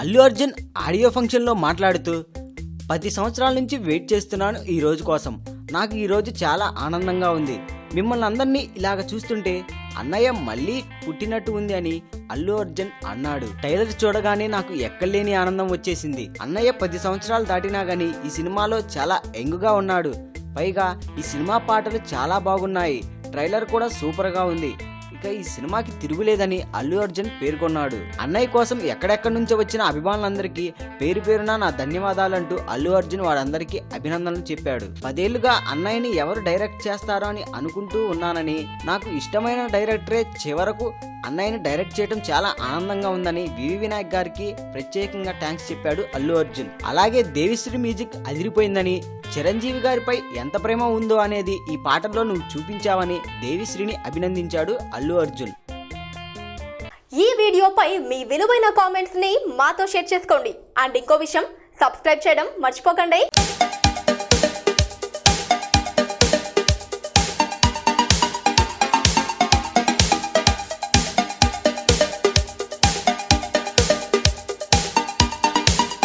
Allu Arjun audio ఫంక్షన్లో మాట్లాడుతూ పది సంవత్సరాల నుంచి వెయిట్ చేస్తున్నాను ఈ రోజు కోసం. నాకు ఈరోజు చాలా ఆనందంగా ఉంది. మిమ్మల్ని అందరినీ ఇలాగ చూస్తుంటే అన్నయ్య మళ్ళీ పుట్టినట్టు ఉంది అని అల్లు అర్జున్ అన్నాడు. టైలర్ చూడగానే నాకు ఎక్కడలేని ఆనందం వచ్చేసింది. అన్నయ్య పది సంవత్సరాలు దాటినా గాని ఈ సినిమాలో చాలా యంగ్గా ఉన్నాడు. పైగా ఈ సినిమా పాటలు చాలా బాగున్నాయి. ట్రైలర్ కూడా సూపర్గా ఉంది. ఇక ఈ సినిమాకి తిరుగులేదని అల్లు అర్జున్ పేర్కొన్నాడు. అన్నయ్య కోసం ఎక్కడెక్కడి నుంచో వచ్చిన అభిమానులందరికీ పేరు పేరున నా ధన్యవాదాలంటూ అల్లు అర్జున్ వారందరికీ అభినందనలు చెప్పాడు. పదేళ్ళుగా అన్నయ్యని ఎవరు డైరెక్ట్ చేస్తారో అని అనుకుంటూ ఉన్నానని నాకు ఇష్టమైన డైరెక్టరే చివరకు అన్నయ్యని డైరెక్ట్ చేయడం చాలా ఆనందంగా ఉందని వివి వినాయక్ గారికి ప్రత్యేకంగా థ్యాంక్స్ చెప్పాడు అల్లు అర్జున్. అలాగే దేవిశ్రీ మ్యూజిక్ అదిరిపోయిందని చిరంజీవి గారిపై ఎంత ప్రేమ ఉందో అనేది ఈ పాటల్లో నువ్వు చూపించావని దేవిశ్రీని అభినందించాడు అల్లు అర్జున్. ఈ వీడియోపై మీ విలువైన కామెంట్స్ని మాతో షేర్ చేసుకోండి. అండ్ ఇంకో విషయం సబ్స్క్రైబ్ చేయడం మర్చిపోకండి.